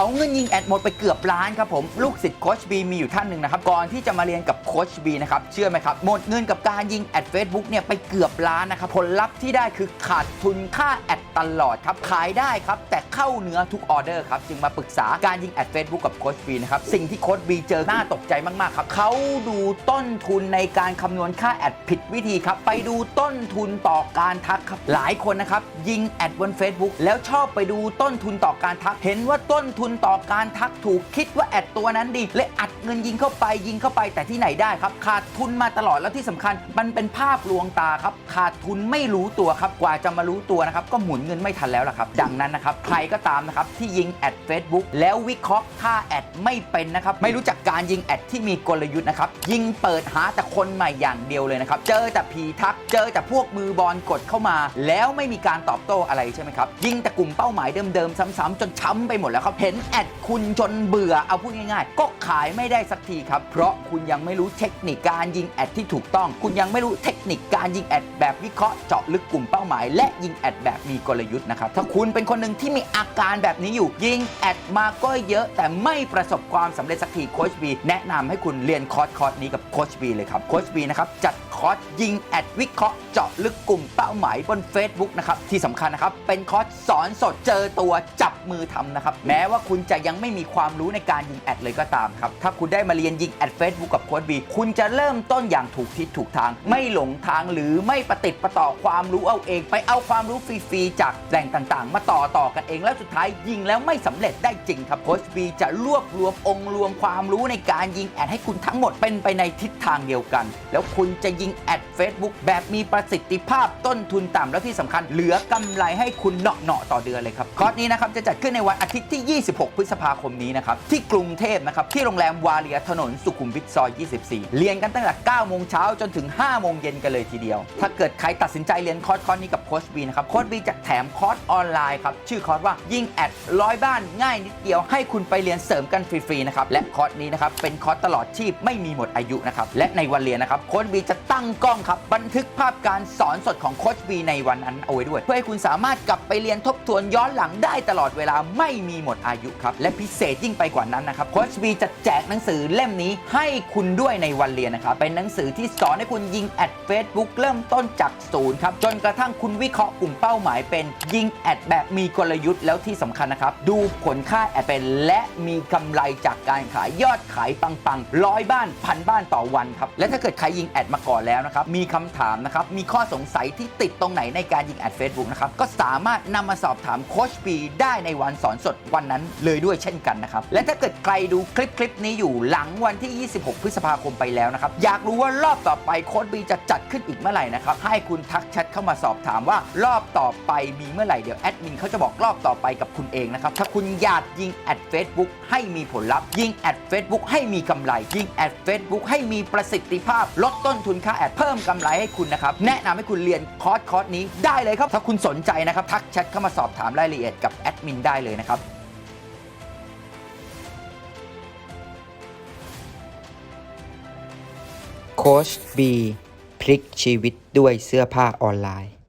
เขาเงินยิงแอดหมดไปเกือบล้านครับผมลูกศิษย์โคชบีมีอยู่ท่านหนึ่งนะครับก่อนที่จะมาเรียนกับโคชบีนะครับเชื่อไหมครับหมดเงินกับการยิงแอดเฟซบุ๊กเนี่ยไปเกือบล้านนะครับผลลัพธ์ที่ได้คือขาดทุนค่าแอด ตลอดครับ ขายได้ครับ แต่เข้าเนื้อทุกออเดอร์ครับ จึงมาปรึกษาการยิงแอด Facebook กับโค้ชบีนะครับ สิ่งที่โค้ชบีเจอน่าตกใจมากๆครับเขาดูต้นทุนในการคำนวณค่าแอดผิดวิธีครับ ไปดูต้นทุนต่อการทักครับหลายคนนะครับยิงแอดบน Facebook แล้วชอบไปดูต้นทุนต่อการทัก เห็นว่าต้นทุนต่อการทักถูกคิดว่าแอดตัวนั้นดีเลยอัดเงินยิงเข้าไปยิงเข้าไปแต่ที่ไหนได้ครับ ขาดทุนมาตลอดแล้วที่สำคัญ มันเป็นภาพลวงตาครับขาดทุนไม่รู้ตัวครับกว่าจะมารู้ตัวนะครับก็หมุนเงินไม่ทันแล้วล่ะครับ ดังนั้นนะครับ ใครก็ตามนะครับ ที่ยิงแอด Facebook แล้ววิเคราะห์ค่าแอดไม่เป็นนะครับ ไม่รู้จักการยิงแอดที่มีกลยุทธ์นะครับ ยิงเปิดหาแต่คนใหม่อย่างเดียวเลยนะครับ เจอแต่ผีทัก เจอแต่พวกมือบอลกดเข้ามา แล้วไม่มีการตอบโต้อะไรใช่ไหมครับ ยิงแต่กลุ่มเป้าหมายเดิมๆซ้ำๆจนช้ำไปหมดแล้วครับ เห็นแอดคุณจนเบื่อ เอาพูดง่ายๆ ก็ขายไม่ได้สักทีครับ เพราะคุณยังไม่รู้เทคนิคการยิงแอดที่ถูกต้อง คุณยังไม่รู้เทคนิคการยิงแอดแบบวิเคราะห์เจาะลึกกลุ่มเป้าหมาย และยิงแอดแบบมีกลยุทธ์นะครับ ถ้าคุณเป็นคนหนึ่งที่มีอาการแบบนี้อยู่ยิงแอดมาก็เยอะ แต่ไม่ประสบความสำเร็จสักทีโคชบีแนะนำให้คุณเรียนคอร์สคอร์สนี้กับโคชบีเลยครับโคชบีนะครับจัดคอร์สยิงแอดวิเคราะห์เจาะลึกกลุ่มเป้าหมายบน Facebook นะครับที่สำคัญนะครับเป็นคอร์สสอนสดเจอตัวจับมือทำนะครับแม้ว่าคุณจะยังไม่มีความรู้ในการยิงแอดเลยก็ตามครับถ้าคุณได้มาเรียนยิงแอด Facebook กับโคชบีคุณจะเริ่มต้นอย่างถูกทิศถูกทาง ไม่หลงทางหรือไม่ประติดประต่อความรู้เอาเอง ไปเอาความรู้ฟรีๆจากแหล่งต่างๆ มาต่อต่อกันเองแล้วสุดท้ายยิงแล้วไม่สำเร็จได้จริงครับโค้ชบีจะรวบรวมองค์รวมความรู้ในการยิงแอดให้คุณทั้งหมดเป็นไปในทิศทางเดียวกัน แล้วคุณจะยิงแอด Facebook แบบมีประสิทธิภาพต้นทุนต่ำแล้วที่สำคัญเหลือกำไรให้คุณเนาะเนาะๆต่อเดือนเลยครับคอร์สนี้นะครับจะจัดขึ้นในวันอาทิตย์ที่ 26 พฤษภาคมนี้นะครับที่กรุงเทพนะครับที่โรงแรมวาเลียถนนสุขุมวิทซอย 24 เรียนกันตั้งแต่ 9 โมงเช้าจนถึง 5 โมงเย็นกันเลยทีเดียว ถ้าเกิดใครตัดสินใจเรียนคอร์สคอร์สนี้กับโค้ชบีนะครับโค้ชบีจะมคอร์สออนไลน์ครับ ชื่อคอร์สว่ายิงแอดร้อยบ้านง่ายนิดเดียว ให้คุณไปเรียนเสริมกันฟรีๆนะครับ และคอร์สนี้นะครับ เป็นคอร์สตลอดชีพไม่มีหมดอายุนะครับ และในวันเรียนนะครับ โค้ชบีจะตั้งกล้องครับ บันทึกภาพการสอนสดของโค้ชบีในวันนั้นเอาไว้ด้วย เพื่อให้คุณสามารถกลับไปเรียนทบทวนย้อนหลังได้ตลอดเวลาไม่มีหมดอายุครับและพิเศษยิ่งไปกว่านั้นนะครับโค้ชบีจะแจกหนังสือเล่มนี้ให้คุณด้วยในวันเรียนนะครับเป็นหนังสือที่สอนให้คุณยิงแอด Facebook เริ่มต้นจากศูนย์ครับจนกระทั่งคุณวิเคราะห์กลุ่มเป้าหมายเป็นยิงแอดแบบมีกลยุทธ์แล้วที่สำคัญนะครับ ดูผลค่าแอดเป็นและมีกำไรจากการขายยอดขายปังๆร้อยบ้านพันบ้านต่อวันครับและถ้าเกิดใครยิงแอดมาก่อนแล้วนะครับมีคำถามนะครับมีข้อสงสัยที่ติดตรงไหนในการยิงแอด Facebook นะครับก็สามารถนำมาสอบถามโคชปีได้ในวันสอนสดวันนั้นเลยด้วยเช่นกันนะครับและถ้าเกิดใครดูคลิปคลิปนี้อยู่หลังวันที่ 26 พฤษภาคมไปแล้วนะครับอยากรู้ว่ารอบต่อไปโค้ชบีจะจัดขึ้นอีกเมื่อไหร่นะครับให้คุณทักแชทเข้ามาสอบถามว่ารอบต่อไปมีเมื่อไหร่เดี๋ยวแอดมินเขาจะบอกรอบต่อไปกับคุณเองนะครับ ถ้าคุณอยากยิงแอด Facebook ให้มีผลลัพธ์ ยิงแอด Facebook ให้มีกำไร ยิงแอด Facebook ให้มีประสิทธิภาพ ลดต้นทุนค่าแอดเพิ่มกำไรให้คุณนะครับ แนะนำให้คุณเรียนคอร์สคอร์สนี้ได้เลยครับ ถ้าคุณสนใจนะครับทักแชทเข้ามาสอบถามรายละเอียดกับแอดมินได้เลยนะครับโค้ชบีพลิกชีวิตด้วยเสื้อผ้าออนไลน์